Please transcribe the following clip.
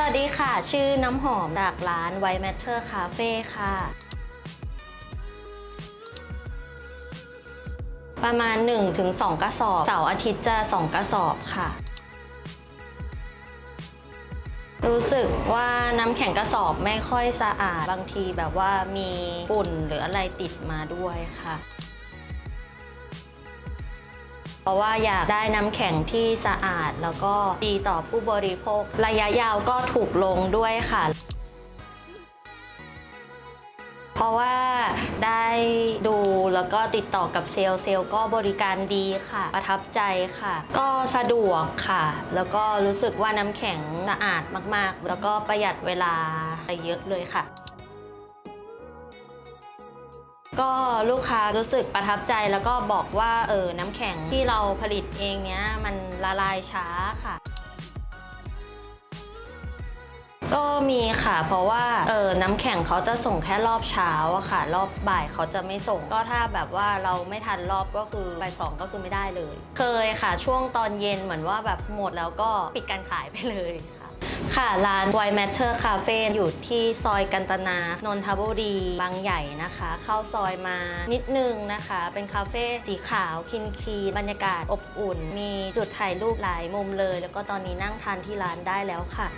สวัสดีค่ะ ชื่อน้ำหอมจากร้าน White Matter Cafe ค่ะ ประมาณ 1-2 กระสอบ เสาร์อาทิตย์จะ 2 กระสอบค่ะ รู้สึกว่าน้ำแข็งกระสอบไม่ค่อยสะอาด บางทีแบบว่ามีฝุ่นหรืออะไรติดมาด้วยค่ะ เพราะว่าอยากได้น้ำแข็งที่สะอาด แล้วก็ดีต่อผู้บริโภค ระยะยาวก็ถูกลงด้วยค่ะ เพราะว่าได้ดูแล้วก็ติดต่อกับเซลล์เซลล์ก็บริการดีค่ะ ประทับใจค่ะ ก็สะดวกค่ะ แล้วก็รู้สึกว่าน้ำแข็งสะอาดมากๆ แล้วก็ประหยัดเวลาไปเยอะเลยค่ะ ก็ลูกค้ารู้สึกประทับใจแล้วก็บอกว่าเออน้ำแข็งที่เราผลิตเองเนี้ยมันละลายช้าค่ะ ก็มีค่ะ เพราะว่าเออน้ำแข็งเขาจะส่งแค่รอบเช้าอะค่ะ รอบบ่ายเขาจะไม่ส่ง ก็ถ้าแบบว่าเราไม่ทันรอบก็คือบ่ายสองก็คือไม่ได้เลย เคยค่ะ ช่วงตอนเย็นเหมือนว่าแบบหมดแล้วก็ปิดการขายไปเลยค่ะ ค่ะ ร้าน White Matter Cafe อยู่ที่ซอยกันตนานนทบุรีบางใหญ่นะคะ เข้าซอยมานิดนึงนะคะ เป็นคาเฟ่สีขาวคินคลีนบรรยากาศอบอุ่น มีจุดถ่ายรูปหลายมุมเลย แล้วก็ตอนนี้นั่งทานที่ร้านได้แล้วค่ะ